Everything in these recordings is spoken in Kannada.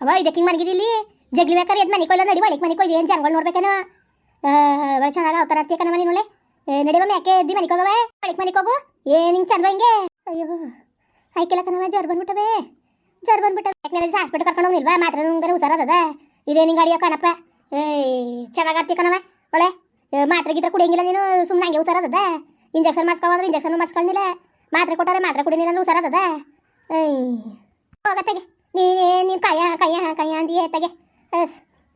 ಅವ ಇದಕ್ಕೆ ಹಿಂಗೆ ಮನಗಿದಿಲ್ಲಿ ಜಗ್ಲಿ ಬೇಕಾರೆ ಎದ್ ಮನೆ ಕೊಯ್ಲ ನಡಿ, ಒಳಗೆ ಮನೆ ಕೊಯ್ದು ಏನು ಜನಗಳು ನೋಡ್ಬೇಕೇನೋ? ಒಳ್ಳೆ ಚೆನ್ನಾಗಿ ಅವತಾರ ಆಡ್ತೀಯ ಏ ಮನೆ ನೋಳೆ ನಡಿವ ಯಾಕೆ ಎದ್ದಿ ಮನೆಗೆ ಹೋಗವೆ ಒಳಗೆ ಮನೆಗೆ ಹೋಗು. ಏನು ಹಿಂಗೆ ಚಂದ ಹಿಂಗೆ. ಅಯ್ಯೋ ಆಯ್ಕೆಲ್ಲ ಕಣವ ಜ್ವರ ಬಂದ್ಬಿಟ್ಟವೆ. ಜ್ವರ ಬಂದ್ಬಿಟ್ಟವೆ. ಯಾಕೆ ಹಾಸ್ಪಿಟಲ್ ಕರ್ಕೊಂಡು ಹೋಗಿಲ್ವಾ ಮಾತ್ರ ನಂಗೆ ಹುಷಾರದ ಇದೇನು ನಿಂಗೆ ಅಡಿಯೋ ಕಣಪ್ಪ. ಏಯ್ ಚೆನ್ನಾಗಿ ಆಡ್ತೀಯ ಕಣವ ಒಳ್ಳೆ ಮಾತ್ರ ಗೀತ್ರೆ ಕುಡಿಯಂಗಿಲ್ಲ ನೀನು? ಸುಮ್ಮನೆ ಹಂಗೆ ಹುಷಾರದ ಇಂಜೆಕ್ಷನ್ ಮಾಡಿಸ್ಕೊಬಂದ್ರೆ ಇಂಜೆಕ್ಷನ್ ಮಾಡಿಸ್ಕೊಂಡಿಲ್ಲ. ಮಾತ್ರೆ ಕೊಟ್ಟಾರೆ ಮಾತ್ರೆ ಕುಡಿಲಿಲ್ಲ ಅಂದ್ರೆ ಹುಷಾರದ ಏಯ್ ಹೋಗತ್ತಗೆ ನೀನೇ ನೀನು ಕೈಯ ಕೈಯ ಕೈಯ ಅಂದಿ ತಗೆ.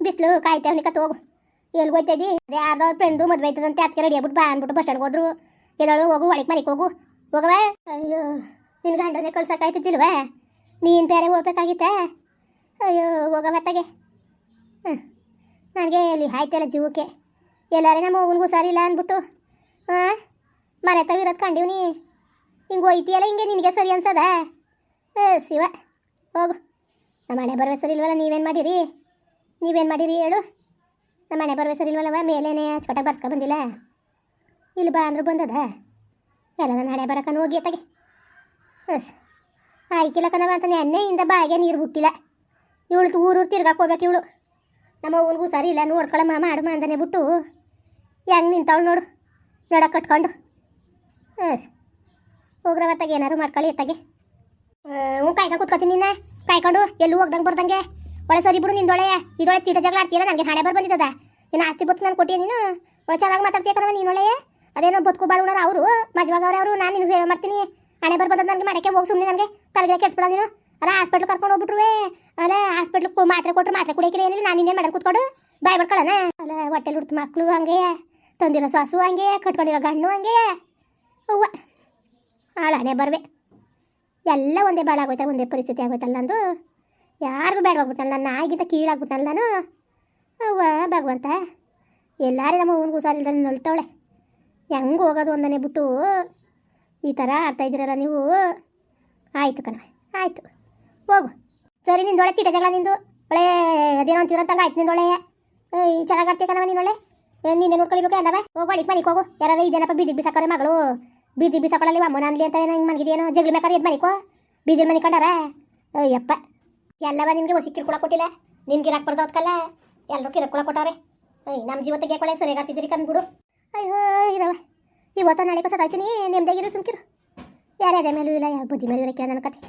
ಬಿಸಿಲು ಕಾಯ್ತೇವೆ ನಿಕ್ಕ ಹೋಗು. ಎಲ್ಲಿ ಹೋಯ್ತಿದ್ದಿ ಅದೇ ಯಾರ್ದೋ ಫ್ರೆಂಡು ಮದುವೆ ಆಯ್ತದಂತೆ ಅದಕ್ಕೆ ರೆಡಿ ಆಗ್ಬಿಟ್ಟು ಬಾ ಅಂದ್ಬಿಟ್ಟು ಬಸ್ ಸ್ಟ್ಯಾಂಡ್ಗೆ ಹೋದ್ರು. ಎದಳು ಹೋಗು, ಒಳಗೆ ಮನೆಗೆ ಹೋಗು. ಹೋಗವೆ ಅಯ್ಯೋ ನಿನ್ನ ಗಂಡನೇ ಕಳ್ಸೋಕ್ಕಾಯ್ತಿದ್ದಿಲ್ವೇ ನೀನು ಬೇರೆ ಹೋಗ್ಬೇಕಾಗಿತ್ತ? ಅಯ್ಯೋ ಹೋಗವ ತಗೆ. ಹಾಂ, ನನಗೆ ಇಲ್ಲಿ ಆಯ್ತಲ್ಲ ಜೀವಕ್ಕೆ. ಎಲ್ಲಾರೇ ನಮ್ಮ ಮಗನಿಗೂ ಸರಿಲ್ಲ ಅಂದ್ಬಿಟ್ಟು. ಹಾಂ ಮರೆತವಿರೋದು ಕಂಡೀವ್ನಿ. ಹಿಂಗೆ ಹೋಯ್ತಿಯಲ್ಲ, ಹಿಂಗೆ ನಿನಗೆ ಸರಿ ಅನ್ಸದ? ಶಿವ, ಹೋಗು. ನಮ್ಮ ಮನೆ ಬರುವ ಸರಿ ಇಲ್ವಲ್ಲ ನೀವೇನು ಮಾಡಿರಿ? ನೀವೇನು ಮಾಡಿರಿ ಹೇಳು? ನಮ್ಮ ಮನೆ ಬರುವ ಸರಿ ಇಲ್ವಲ್ಲವ ಮೇಲೇನೆ ಚೋಟ ಬರ್ಸ್ಕೊ ಬಂದಿಲ್ಲ? ಇಲ್ಲಿ ಬಾ ಅಂದ್ರೂ ಬಂದದ? ಎಲ್ಲ ನನ್ನ ಹಣೆ ಬರಕನು ಹೋಗಿ ಅತ್ತಗೆ. ಎಸ್ ಆಯ್ಕಿಲ್ಲ ಕಣವ ಅಂತ ನೆನ್ನೆಯಿಂದ ಬಾಯಿಗೆ ನೀರು ಹುಟ್ಟಿಲ್ಲ. ಇವಳು ಊರು ತಿರ್ಗಾಕ್ ಹೋಗ್ಬೇಕು ಇವಳು. ನಮ್ಮ ಅವ್ನಿಗೂ ಸರಿ ಇಲ್ಲ, ನೋಡ್ಕೊಳಮ್ಮ ಮಾಡು ಅಂದನೆ ಬಿಟ್ಟು ಹೆಂಗೆ ನಿಂತವಳು ನೋಡು ನಡ ಕಟ್ಕೊಂಡು. ಹಾಂ ಹೋಗ್ರವತ್ತಾಗೆ ಏನಾರು ಮಾಡ್ಕೊಳ್ಳಿ ಎತ್ತಾಗೆ ಹ್ಞೂ, ಕಾಯ್ಕೊಂಡು ಕೂತ್ಕೊತೀನಿ ನಿನ್ನ ಕಾಯ್ಕೊಂಡು ಎಲ್ಲೂ ಹೋಗ್ದಂಗೆ ಬರ್ದಂಗೆ. ಒಳ್ಳೆ ಸರಿ ಬಿಡು ನಿಂದೊಳೆ. ಇದೊಳೆ ತೀಟ ಜಗಳ ಆಡ್ತೀರ ನನಗೆ ಹಣೆ ಬರ್ ಬಂದಿದ್ದದ ನೀನು ಆಸ್ತಿ ಬತ್ತು ನಾನು ಕೊಟ್ಟಿಯ ನೀನು. ಒಳ್ಳೆ ಚೆನ್ನಾಗಿ ಮಾತಾಡ್ತೀಯ ಕಣವ ನೀನೊಳೆ. ಅದೇನೋ ಬದುಕು ಬಾಳುಣರ ಅವರು, ಮಜವಾಗವ್ರೆ ಅವರು, ನಾನು ನಿನಗೆ ಸೇವೆ ಮಾಡ್ತೀನಿ. ಹಣೆ ಬರ್ ಬಂದದ್ದು ನನಗೆ ಮಾಡಕ್ಕೆ ಹೋಗಿ ಸುಮ್ಮನೆ ನನಗೆ. ತಲೆಗೆ ಕೆಡ್ಸ್ಬಿಡ ನೀನು. ಅಲ್ಲ ಹಾಸ್ಪಿಟ್ಲ್ ಕರ್ಕೊಂಡು ಹೋಗ್ಬಿಟ್ರುವೆ. ಅಲ್ಲ ಹಾಸ್ಪಿಟ್ಲ್ ಮಾತ್ರೆ ಕೊಟ್ಟರು ಮಾತ್ರೆ ಕುಡಿಯಕ್ಕಿಲ್ಲ ಏನಿಲ್ಲ, ನಾನು ಇನ್ನೇನು ಮಾಡೋದು ಕೂತ್ಕೊಂಡು ಬಾಯ್ ಬಡ್ಕೊಳ್ಳೋಣ ಅಲ್ಲ, ಹೊಟ್ಟೆಲಿ ಹುಡ್ತು ಮಕ್ಕಳು ಹಂಗೆ. ತಂದಿರೋ ಸಾಸು ಹಂಗೆ, ಕಟ್ಕೊಂಡಿರೋ ಗಣ್ಣು ಹಂಗೆ. ಹೂವ ಹಾಳಾನೆ ಬರ್ವೆ. ಎಲ್ಲ ಒಂದೇ ಬಾಳಾಗೋಯ್ತಾ ಒಂದೇ ಪರಿಸ್ಥಿತಿ ಆಗೋಯ್ತಲ್ಲ ನಂದು? ಯಾರಿಗೂ ಬೇಡವಾಗ್ಬಿಟ್ಟಲ್ಲ ನನ್ನ ನಾಯಿಗಿಂತ ಕೀಳಾಗ್ಬಿಟ್ಟಲ್ಲ ನಾನು? ಅವ್ವ, ಭಗವಂತ, ಎಲ್ಲರೂ ನಮ್ಮ ಅವ್ನಿಗೆ ಹುಷಾರಿಲ್ದ ನಳ್ತಾವಳೆ. ಹೆಂಗೆ ಹೋಗೋದು ಒಂದನೇ ಬಿಟ್ಟು? ಈ ಥರ ಆಡ್ತಾ ಇದ್ದೀರಲ್ಲ ನೀವು? ಆಯಿತು ಕಣ ಆಯಿತು. ಹೋಗು. ಸರಿ ನಿಂದೊಳೆ ತೀಟ ಜಗಳ ನಿಂದು. ಒಳ್ಳೆ ಅದೇನೋ ಅಂತೀರಂತಂಗ ಆಯ್ತು ನಿಂದೊಳೆ ಚೆನ್ನಾಗಿ ಆಡ್ತೀಯ ಕಣವ ನೀನೊಳ್ಳೆ ನೀನೇ ನೋಡ್ಕೊಳ್ಬೇಕು ಎಲ್ಲವ ಹೋಗು ಮನೆಗೆ ಹೋಗು. ಯಾರು ಇದೇನಪ್ಪ ಬಿದ್ದಿಗೆ ಬಿಸಾಕೋರೆ ಮಗಳು? ಬೀದಿ ಬೀಸ ಅಮ್ಮನ ಅನ್ಲಿ ಅಂತ ಹಿಂಗೆ ಮನಗಿದೇನೋ ಜಗ್ಲಿ ಬೇಕಾದ್ರೆ ಇದು ಮನಿಕೋ? ಬೀದಿ ಮನೆ ಕಂಡಾರ? ಯಪ್ಪ ಎಲ್ಲವ ನಿನಗೆ ಹೊಸಿ ಕಿರ್ಕೊಳ ಕೊಟ್ಟಿಲ್ಲ? ನಿನ್ಗೆ ಬರ್ದು ಹೊತ್ಕಲ್ಲ? ಎಲ್ಲರೂ ಕಿರ್ಕೊಳ ಕೊಟ್ಟಾರೆ ಅಯ್ಯ ನಮ್ಮ ಜೀವ ತೆಗಿಯಾಕೊಳ್ಳೆ ಸರಿಯಾಗಿ ಆಗ್ತಿದ್ದೀರಿ ಕಂದ್ಬಿಡು. ಅಯ್ಯೋ ಇರವ ಇವತ್ತು ನಾಳೆ ಸತಾಯ್ತೀನಿ ನೆಮ್ಮದಿಯಾಗಿರು ಸುಮ್ಕಿರು. ಯಾರ್ಯಾದ ಮೇಲೂ ಇಲ್ಲ ಯಾವ ಬುದ್ಧಿ ಮೇಲೆ ಇರಕ್ಕೆ ನನ್ನ ಕತೆ.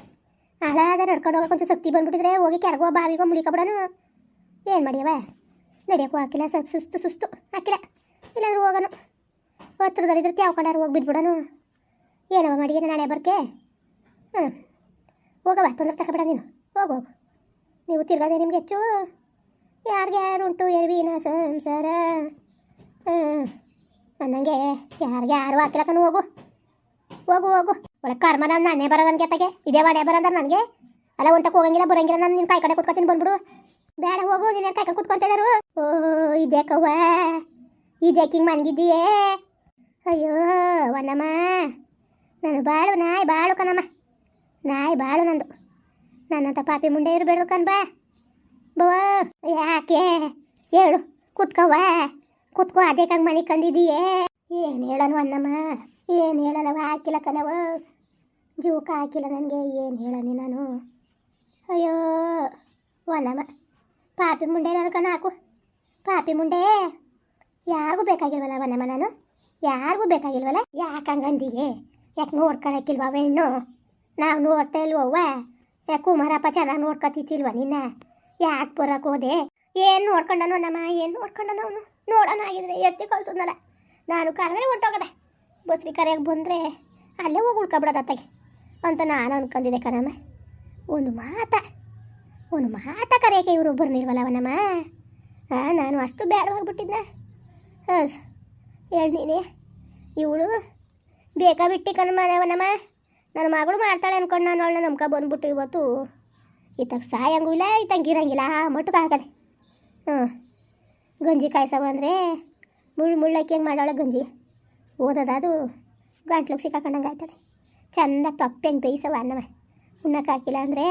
ಹಾಳಾದ ನಡ್ಕೊಂಡು ಹೋಗೋ ಕೊಂಚ ಶಕ್ತಿ ಬಂದ್ಬಿಟ್ಟಿದ್ರೆ ಹೋಗಿ ಕೆರಗೋ, ಬಾವಿಗೋ ಮುಳಿಕೊಬಿಡೋನು ಏನು ಮಾಡ್ಯವ? ನಡೆಯೋಕ್ಕೂ ಹಾಕಿಲ್ಲ ಸುಸ್ತು ಸುಸ್ತು. ಹಾಕಿಲ್ಲ. ಇಲ್ಲಾದರೂ ಹೋಗೋಣ. ಹತ್ರದಲ್ಲಿದ್ರೆ ಕಡೆ ಹೋಗಿ ಬಿದ್ಬಿಡೋನು. ಏನವ ಮಾಡಿ, ಏನು ನಾಳೆ ಬರ್ಕೆ? ಹ್ಞೂ ಹೋಗವ ತೊಂದರೆ ತಗೋಬೇಡ ನೀನು. ಹೋಗು ಹೋಗು. ನೀವು ತಿರ್ಗದೆ ನಿಮ್ಗೆ ಹೆಚ್ಚು. ಯಾರಿಗೆ ಯಾರುಂಟು ಎರ್ವಿನ ಸಂಸಾರ? ಹ್ಞೂ ನನಗೆ ಯಾರಿಗೆ ಯಾರು ಹಾಕಿಲಕ್ಕನು ಹೋಗು. ಹೋಗು ಹೋಗು. ಒಳ್ಳೆ ಕರ್ಮ ನಾನು ನಾನೇ ಬರೋ ನನಗೆ ತಗೆ ಇದೇ ವಾಡೆ ಬರೋದ ನನಗೆ. ಅಲ್ಲ ಒಂದಕ್ಕೆ ಹೋಗಂಗಿಲ್ಲ, ಬರಂಗಿಲ್ಲ, ನಾನು ನಿನ್ನ ಕೈ ಕಡೆ ಕೂತ್ಕೊತೀನಿ ಬಂದ್ಬಿಡು. ಬೇಡ, ಹೋಗು, ನೀನು ಕೈ ಕಡೆ ಓ ಇದ್ಯಾಕವ್ವ ಇದ್ಯಾಕೆ ಹಿಂಗೆ ಅಯ್ಯೋ, ವನ್ನಮ್ಮ. ನಾನು ಬಾಳು ನಾಯಿ ಬಾಳು ಕಣಮ್ಮ. ನಾಯಿ ಬಾಳು ನಂದು. ನನ್ನಂತ ಪಾಪಿ ಮುಂಡೆ ಇರಬೇಡ ಕಣ್ ಬಾ. ಬೋ, ಯಾಕೆ? ಹೇಳು, ಕುತ್ಕವ್ವ. ಕುತ್ಕೋ, ಅದೇ ಕಂಗೆ ಮನೆ ಕಂದಿದೀಯೇ ಏನು ಹೇಳನು ಅಣ್ಣಮ್ಮ ಏನು ಹೇಳನವ ಹಾಕಿಲ್ಲ ಕಣವ ಜೀವಕ್ಕೆ ಹಾಕಿಲ್ಲ ನನಗೆ, ಏನು ಹೇಳನಿ ನಾನು? ಅಯ್ಯೋ, ವನ್ನಮ್ಮ, ಪಾಪಿ ಮುಂಡೆ ನಾನು ಕಣ ಹಾಕು. ಪಾಪಿ ಮುಂಡೆ ಯಾರಿಗೂ ಬೇಕಾಗಿಲ್ವಲ್ಲ ವನ್ನಮ್ಮ ನಾನು? ಯಾರಿಗೂ ಬೇಕಾಗಿಲ್ವಲ್ಲ? ಯಾಕೆ ಹಂಗಂದಿಯೇ ಯಾಕೆ ನೋಡ್ಕೊಳಕ್ಕಿಲ್ವ ಹೆಣ್ಣು ನಾವು ನೋಡ್ತಾ ಇಲ್ವವ್ವ? ಯಾಕೆ ಕುಮಾರಪ್ಪ ಚೆನ್ನಾಗಿ ನೋಡ್ಕೊತಿತ್ತಿಲ್ವ ನಿನ್ನ? ಯಾಕೆ ಬರಕ್ಕೆ ಹೋದೆ? ಏನು ನೋಡ್ಕೊಂಡನು ನಮ್ಮ ಏನು ನೋಡ್ಕೊಂಡನೋ ಅವನು? ನೋಡೋಣ ಆಗಿದ್ರೆ ಎತ್ತಿ ಕಳ್ಸೋದಲ್ಲ ನಾನು ಕರೆದ್ರೆ ಹೊಂಟೋಗದೆ ಬಸ್ರಿ ಕರೆಯಾಗಿ ಬಂದರೆ ಅಲ್ಲೇ ಹೋಗಿ ಉಳ್ಕೊಬಿಡೋದು ಅತ್ತಗೆ ಅಂತ ನಾನು ಅಂದ್ಕೊಂಡಿದ್ದೆ ಕಣಮ್ಮ. ಒಂದು ಮಾತ. ಒಂದು ಮಾತ ಕರೆಯೋಕೆ ಇವರು ಬರ್ನಿಲ್ವಲ್ಲ ಅವನಮ್ಮ? ಹಾಂ ನಾನು ಅಷ್ಟು ಬೇಡವಾಗ್ಬಿಟ್ಟಿದ್ನ ಹಾಂ ಹೇಳಿ ನೀನೆ. ಇವಳು ಬೇಕಾ ಬಿಟ್ಟು ಕಣ ಮನೆಯವನಮ್ಮ ನನ್ನ ಮಗಳು ಮಾಡ್ತಾಳೆ ಅನ್ಕೊಂಡು ನಾನು ಅವಳನ್ನ ನಮ್ಕ ಬಂದ್ಬಿಟ್ಟು ಇವತ್ತು. ಈತಕ್ಕೆ ಸಾಯಂಗೂ ಇಲ್ಲ ಇತ್ತಂಗೆ ಇರಂಗಿಲ್ಲ. ಆ ಮಟ್ಟಕ್ಕೆ ಹಾಕದೆ. ಹ್ಞೂ. ಗಂಜಿ ಕಾಯ್ಸವ ಅಂದರೆ ಮುಳ್ಳು ಮುಳ್ಳಕ್ಕಿ ಹೆಂಗೆ ಮಾಡೋಳೆ ಗಂಜಿ. ಓದದ ಅದು. ಗಂಟ್ಲಿಗೆ ಸಿಕ್ಕಾಕೊಂಡಂಗೆ ಆಯ್ತದೆ. ಚಂದ ತಪ್ಪೆ ಹೆಂಗೆ ಬೇಯಿಸವ ಅನ್ನವ. ಉಣ್ಣಕ್ಕೆ ಹಾಕಿಲ್ಲ ಅಂದರೆ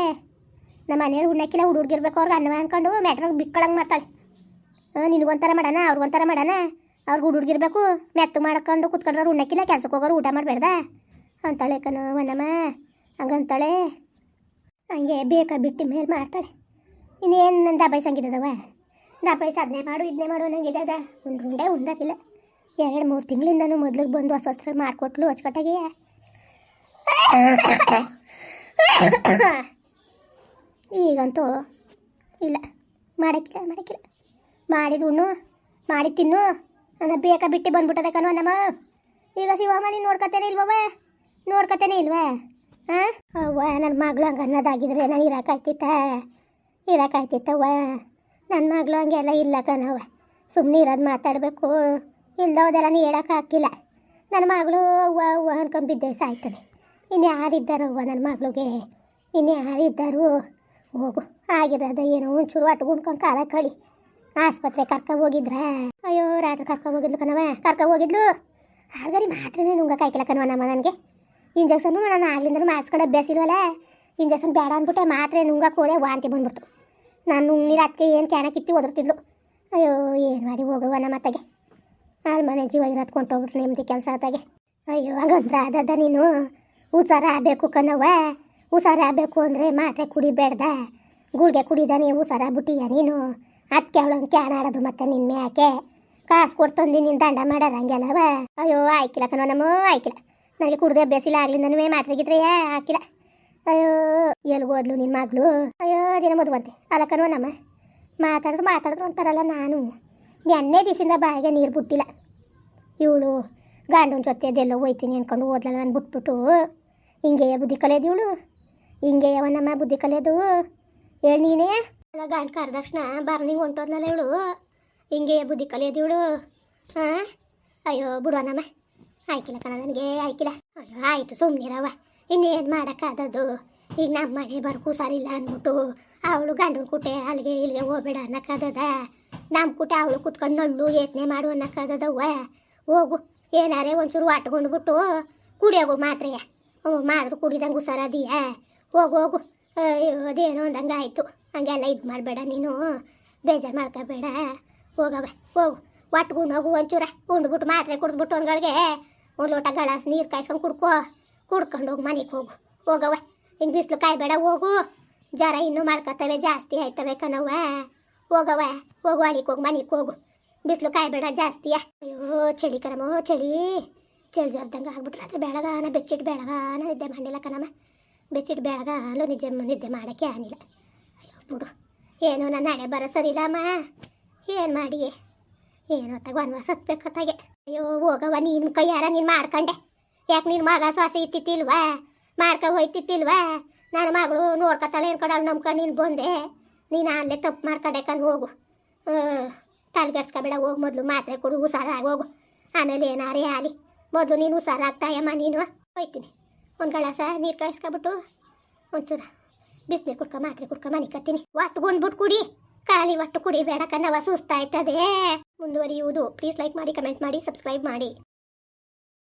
ನಮ್ಮ ಮನೆಯವ್ರು ಉಣ್ಣಕ್ಕಿಲ್ಲ ಹುಡುಗಿರ್ಬೇಕು ಅವ್ರಿಗೆ ಅನ್ನವ ಅಂದ್ಕೊಂಡು ಮ್ಯಾಟ್ರಾಗ ಬಿಕ್ಕಳಂಗೆ ಮಾಡ್ತಾಳೆ. ಹಾಂ ನಿನಗೊಂಥರ ಮಾಡೋಣ, ಅವ್ರಿಗೊಂಥರ ಮಾಡೋಣ. ಅವ್ರಿಗೆ ಹುಡುಗಿರ್ಬೇಕು ಮೆತ್ತು ಮಾಡ್ಕೊಂಡು ಕುತ್ಕೊಂಡ್ರೆ ಉಣ್ಣಕ್ಕಿಲ್ಲ ಕೆಲ್ಸಕ್ಕೆ ಹೋಗೋರು ಊಟ ಮಾಡಬೇಡ್ದ? ಅಂತಾಳೆ ಕಣೋ ವನಮ್ಮ. ಹಂಗಂತಾಳೆ. ಹಂಗೆ ಬೇಕಾ ಬಿಟ್ಟು ಮೇಲೆ ಮಾಡ್ತಾಳೆ. ಇನ್ನೇನು ನನ್ನ ದಾಬಾಯಿ ಸಂಗೀತದವ ದಾಬಾಯಿ ಸಾಧನೆ ಮಾಡು ಇದನ್ನೇ ಮಾಡು ನಂಗೆ ಅದ. ಒಂದು ಉಂಡೆ ಉಂಡಾಕಿಲ್ಲ ಎರಡು ಮೂರು ತಿಂಗಳಿಂದನೂ ಮೊದ್ಲಿಗೆ ಬಂದು ಹೊಸ ಹೊಸ ಮಾಡಿಕೊಟ್ಲು ಅಚ್ಚುಕಟ್ಟಾಗಿ. ಈಗಂತೂ ಇಲ್ಲ. ಮಾಡಕ್ಕಿಲ್ಲ ಮಾಡಕ್ಕಿಲ್ಲ. ಮಾಡಿದ ಉಣ್ಣು, ಮಾಡಿ ತಿನ್ನು. ನನ್ನ ಬೇಕಾ ಬಿಟ್ಟು ಬಂದ್ಬಿಟ್ಟದ ಕಣವ ನಮ್ಮ. ಈಗ ಶಿವಮ್ಮ ನೀನು ನೋಡ್ಕತೇನೆ ಇಲ್ವವ ನೋಡ್ಕತ್ತೇನೆ ಇಲ್ವೇ? ಹಾಂ ಅವ್ವ ನನ್ನ ಮಗಳು ಹಂಗೆ ಅನ್ನೋದಾಗಿದ್ರೆ ನಾನು ಇರೋಕ್ಕಾಯ್ತಿತ್ತ ಇರೋಕ್ಕಾಯ್ತಿತ್ತವ್ವ ನನ್ನ ಮಗಳು ಹಂಗೆಲ್ಲ ಇಲ್ಲ ಕಣವ ಸುಮ್ಮನೆ ಇರೋದು ಮಾತಾಡಬೇಕು. ಇಲ್ದೋದೆಲ್ಲ ನೀ ಹೇಳೋಕ್ಕಾಗಿಲ್ಲ ನನ್ನ ಮಗಳು ಅವ್ವ ಅವ್ವ ಅನ್ಕೊಂಬಿದ್ದೆ ಸಾಯ್ತಾನೆ ಇನ್ನು ಯಾರಿದ್ದಾರು ಅವ್ವ ನನ್ನ ಮಗಳಿಗೆ? ಇನ್ನು ಯಾರಿದ್ದಾರು? ಹೋಗು. ಆಗಿರೋದ ಏನೋ ಒಂಚೂರು ಅಟ್ಕೊಂಡ್ಕೊಂಡು ಕಾಲ ಕಳಿ. ಆಸ್ಪತ್ರೆ ಕರ್ಕೊ ಹೋಗಿದ್ರ? ರಾತ್ರಿ ಕರ್ಕೊ ಹೋಗಿದ್ಲು ಕಣವ ಕರ್ಕೊ ಹೋಗಿದ್ಲು. ಹಾಗಾರಿ ಮಾತ್ರನೇ ನುಂಗ ಕಾಯ್ಕಿಲ್ಲ ಕಣವ ನಮ್ಮ ನನಗೆ ಇಂಜೆಕ್ಷನ್ನು ನಾನು ಆಗ್ಲಿಂದಲೂ ಮಾಡಿಸ್ಕೊಂಡು ಅಭ್ಯಾಸ ಇಲ್ವಲ್ಲ ಇಂಜೆಕ್ಷನ್ ಬೇಡ ಅಂದ್ಬಿಟ್ಟೆ, ಮಾತ್ರೆ ನುಂಗ ಹೋದೆ, ವಾಂತಿ ಬಂದ್ಬಿಡ್ತು. ನಾನು ನುಂಗಿರ ಅದಕ್ಕೆ ಏನು ಕ್ಯಾಣ ಕಿತ್ತಿ ಒದರ್ತಿದ್ಲು. ಅಯ್ಯೋ, ಏನು ಮಾಡಿ ಹೋಗುವ ನಮ್ಮ ಅತ್ತಗೆ. ನಾಳೆ ಮನೆ ಜೀವ ಇರೋದು ಕೊಂಟೋಗ್ಬಿಟ್ರು ನೆಮ್ಮದಿ ಕೆಲಸ ಆತಾಗೆ. ಅಯ್ಯೋ, ಹಂಗಂದ್ರೆ ಅದದ ನೀನು? ಹುಷಾರ ಆಗಬೇಕು ಕಣವ ಹುಷಾರ ಆಗಬೇಕು ಅಂದರೆ ಮಾತ್ರೆ ಕುಡಿಬೇಡ್ದ. ಗುಳಿಗೆ ಕುಡಿದ ನೀವು ಹುಷಾರ ನೀನು. ಅದಕ್ಕೆ ಅವಳು ಕ್ಯಾಣ ಆಡೋದು ಮತ್ತೆ ನಿನ್ನ ಮ್ಯಾಕೆ ಕಾಸು ಕೊಡ್ತಂದು ನಿನ್ನ ದಂಡ ಮಾಡಾರ ಹಂಗೆಲ್ಲವ ಅಯ್ಯೋ, ಆಯ್ಕಿಲ್ಲ ಕಣೋ, ನಮ್ಮ ಆಯ್ಕಿಲ್ಲ. ನನಗೆ ಇಲ್ಲ ಆಗಲಿಲ್ಲನು ಆಗ್ಲಿಂದನೂ ಮಾತ್ರೆ ಮಾತಾಡಿದ್ರೆ ಹಾಕಿಲ್ಲ. ಅಯ್ಯೋ ಎಲ್ಲಿ ಓದ್ಲು ನಿನ್ನ ಮಗಳು? ಅಯ್ಯೋ, ದಿನ ಮದುವಂತೆ. ಅಲ್ಲ ಕಣೋ ನಮ್ಮ, ಮಾತಾಡಿದ್ರು ಮಾತಾಡಿದ್ರು ಅಂತಾರಲ್ಲ ನಾನು. ಎಣ್ಣೆ ದಿವಸಿಂದ ಬಾಯಿಗೆ ನೀರು ಬಿಟ್ಟಿಲ್ಲ. ಇವಳು ಗಂಡನ ಜೊತೆ ಅದೆಲ್ಲೋ ಹೋಯ್ತೀನಿ ಅಂದ್ಕೊಂಡು ಓದ್ಲಲ್ಲ ನಾನು ಬಿಟ್ಬಿಟ್ಟು. ಹಿಂಗೆಯ ಬುದ್ಧಿ ಕಲಿಯೋದು ಇವಳು? ಹಿಂಗೆಯವ ನಮ್ಮ ಬುದ್ಧಿ ಕಲಿಯೋದು? ಹೇಳಿ ನೀನೇ. ಅಲ್ಲ, ಗಂಡ ಕರೆದಕ್ಷಣ, ಬರ್ನಿಂಗ್ ಹೊಂಟೋದ್ಲಲ್ಲ ಇವಳು. ಹಿಂಗೆಯ ಬುದ್ಧಿ ಕಲಿಯೋದಿವಳು. ಹಾ ಅಯ್ಯೋ, ಬಿಡುವನಮ್ಮ. ಆಯ್ಕಿಲ್ಲ ಕಣ ನನಗೆ, ಆಯ್ಕಿಲ್ಲ. ಅಯ್ಯೋ, ಆಯಿತು ಸುಮ್ಮನಿರವ ಇನ್ನೇನು ಮಾಡೋಕ್ಕಾದದ್ದು? ಈಗ ನಮ್ಮ ಮನೆ ಬರ್ಕು ಸರಿಲ್ಲ ಅಂದ್ಬಿಟ್ಟು ಅವಳು ಗಂಡನ ಕುಟೆ ಅಲ್ಲಿಗೆ ಇಲ್ಲಿಗೆ ಹೋಗ್ಬೇಡ ಅನ್ನಕ್ಕಾದದ? ನಮ್ಮ ಕುಟೆ ಅವಳು ಕುತ್ಕೊಂಡು ನಳ್ಳು ಯತ್ನೆ ಮಾಡು ಅನ್ನಕ್ಕಾದದವ್ವ? ಹೋಗು, ಏನಾರೇ ಒಂಚೂರು ವಾಟ್ಕೊಂಡ್ಬಿಟ್ಟು ಕುಡಿಯೋಗು ಮಾತ್ರೆಯ. ಹ್ಞೂ ಮಾತ್ರ ಕುಡಿದಂಗೆ ಹುಷಾರದೀಯ ಹೋಗು ಹೋಗು. ಅಯ್ಯೋ, ಅದೇನೋ ಅಂದಂಗೆ ಆಯಿತು ಹಂಗೆಲ್ಲ ಇದು ಮಾಡಬೇಡ ನೀನು. ಬೇಜಾರು ಮಾಡ್ಕೋಬೇಡ. ಹೋಗವ ಹೋಗು ಒಟ್ಟು ಹೋಗು ಒಂಚೂರ. ಉಂಡ್ಬಿಟ್ಟು ಮಾತ್ರೆ ಕುಡಿದ್ಬಿಟ್ಟು ಒಂದ್ಗಳಿಗೆ ಒಂದು ಲೋಟ ಗಳಾಸ್ ನೀರು ಕಾಯ್ಸ್ಕೊಂಡು ಕುಡ್ಕೋ. ಕುಡ್ಕೊಂಡು ಹೋಗಿ, ಮನೆಗೆ ಹೋಗು. ಹೋಗವ ಹಿಂಗೆ ಬಿಸಿಲು ಕಾಯ್ಬೇಡ, ಹೋಗು. ಜ್ವರ ಇನ್ನೂ ಮಾಡ್ಕೊತವೆ, ಜಾಸ್ತಿ ಆಯ್ತವೆ ಕಣವ್ವ. ಹೋಗವ ಹೋಗು, ಅಳಿಗೆ ಹೋಗು, ಮನೆಗೆ ಹೋಗು. ಬಿಸಿಲು ಕಾಯ್ಬೇಡ ಜಾಸ್ತಿಯ ಅಯ್ಯೋ, ಚಳಿ ಕಣಮೋ ಚಳಿ. ಚಳಿ ಜ್ವರದಂಗೆ ಆಗ್ಬಿಟ್ರೆ ಅದ್ರ ಬೆಳಗಾನ ಬೆಚ್ಚಿಟ್ಟು ಬೆಳಗಾನ ನಿದ್ದೆ ಮಾಡಿಲ್ಲ ಕಣಮ್ಮ. ಬೆಚ್ಚಿಟ್ಟು ಬೆಳಗಾಲು ನಿಜ ನಿದ್ದೆ ಮಾಡೋಕ್ಕೆ ಆನಿಲ್ಲ ಅಯ್ಯೋ ಬಿಡು ಏನೋ ನನ್ನ ಹಣೆ ಬರೋ ಸರಿಲ್ಲಮ್ಮ ಏನು ಮಾಡಿ ಏನೋ ತಗ ವನವಾಸ ಹತ್ಬೇಕತ್ತಾಗೆ ಅಯ್ಯೋ ಹೋಗವ ನೀನು ಕೈಯಾರ ನೀನು ಮಾಡ್ಕೊಂಡೆ. ಯಾಕೆ ನೀನು ಮಗ ಶ್ವಾಸ ಇತ್ತಿತ್ತಿಲ್ವಾ? ಮಾಡ್ಕೊ ಹೋಯ್ತಿತ್ತಿಲ್ವಾ? ನನ್ನ ಮಗಳು ನೋಡ್ಕೊತಾಳೆ ಅನ್ಕೊಂಡು ಅವ್ಳು ನಂಬ್ಕೊಂಡು ನೀನು ಬಂದೆ. ನೀನು ಅಲ್ಲೇ ತಪ್ಪು ಮಾಡ್ಕೊಂಡೆ ಕಂಡು ಹೋಗು ತಲೆಗೆಡ್ಸ್ಕೊಬೇಡ ಹೋಗಿ ಮೊದಲು ಮಾತ್ರೆ ಕೊಡು, ಹುಷಾರಾಗಿ ಹೋಗು. ಆಮೇಲೆ ಏನಾರೇ ಆಗಲಿ ಮೊದಲು ನೀನು ಹುಷಾರಾಗ್ತಾಯಮ್ಮ ನೀನು. ಹೋಯ್ತೀನಿ. ಒಂದು ಗಳಸ ನೀರು ಕಾಯಿಸ್ಕೊಬಿಟ್ಟು ಒಂಚೂರು ಬಿಸಿನೀರು ಕುಡ್ಕೊ, ಮಾತ್ರೆ ಕುಡ್ಕೊ ಮನೆ ಕತ್ತೀನಿ ಒಟ್ಟುಗೊಂಡ್ಬಿಟ್ಟು ಕುಡಿ. ಖಾಲಿ ಒಟ್ಟು ಕುಡಿಬೇಡ ಕನ್ನವ ಸುಸ್ತಾಯ್ತದೆ. ಮುಂದುವರಿಯುವುದು. ಪ್ಲೀಸ್ ಲೈಕ್ ಮಾಡಿ ಕಮೆಂಟ್ ಮಾಡಿ ಸಬ್ಸ್ಕ್ರೈಬ್ ಮಾಡಿ.